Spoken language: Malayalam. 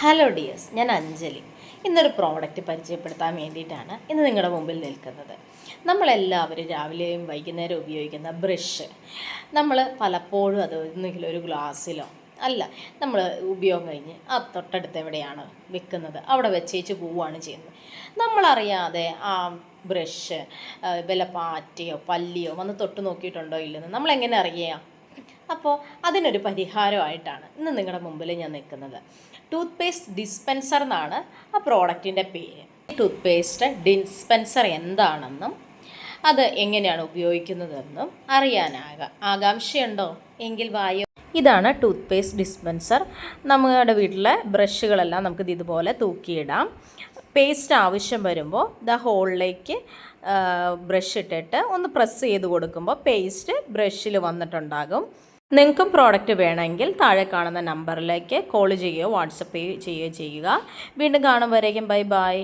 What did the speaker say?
ഹലോ ഡിയേഴ്സ് ഞാൻ അഞ്ജലി. ഇന്നൊരു പ്രോഡക്റ്റ് പരിചയപ്പെടുത്താൻ വേണ്ടിയിട്ടാണ് ഇന്ന് നിങ്ങളുടെ മുമ്പിൽ നിൽക്കുന്നത്. നമ്മളെല്ലാവരും രാവിലെയും വൈകുന്നേരം ഉപയോഗിക്കുന്ന ബ്രഷ് നമ്മൾ പലപ്പോഴും അത് ഒന്നുകിലും ഒരു ഗ്ലാസ്സിലോ അല്ല നമ്മൾ ഉപയോഗം കഴിഞ്ഞ് ആ തൊട്ടടുത്ത് എവിടെയാണ് വെക്കുന്നത് അവിടെ വെച്ചേച്ച് പോവുകയാണ് ചെയ്യുന്നത്. നമ്മളറിയാതെ ആ ബ്രഷ് വല്ല പാറ്റയോ പല്ലിയോ വന്ന് തൊട്ട് നോക്കിയിട്ടുണ്ടോ ഇല്ലെന്ന് നമ്മളെങ്ങനെ അറിയുക? അപ്പോൾ അതിനൊരു പരിഹാരമായിട്ടാണ് ഇന്ന് നിങ്ങളുടെ മുമ്പിൽ ഞാൻ നിൽക്കുന്നത്. ടൂത്ത് പേസ്റ്റ് ഡിസ്പെൻസർ എന്നാണ് ആ പ്രോഡക്റ്റിന്റെ പേര്. ടൂത്ത് പേസ്റ്റ് ഡിസ്പെൻസർ എന്താണെന്നും അത് എങ്ങനെയാണ് ഉപയോഗിക്കുന്നതെന്നും അറിയാനാകുക ആകാംക്ഷയുണ്ടോ? എങ്കിൽ വായു. ഇതാണ് ടൂത്ത് പേസ്റ്റ് ഡിസ്പെൻസർ നമ്മുടെ വീട്ടിലെ ബ്രഷുകളെല്ലാം നമുക്കിത് ഇതുപോലെ തൂക്കിയിടാം. പേസ്റ്റ് ആവശ്യം വരുമ്പോൾ ദ ഹോളിലേക്ക് ബ്രഷ് ഇട്ടിട്ട് ഒന്ന് പ്രസ് ചെയ്ത് കൊടുക്കുമ്പോൾ പേസ്റ്റ് ബ്രഷിൽ വന്നിട്ടുണ്ടാകും. നിങ്ങൾക്കും പ്രോഡക്റ്റ് വേണമെങ്കിൽ താഴെ കാണുന്ന നമ്പറിലേക്ക് കോൾ ചെയ്യുകയോ വാട്സപ്പ് ചെയ്യുകയോ ചെയ്യുക. വീണ്ടും കാണുമ്പോഴേക്കും ബൈ ബൈ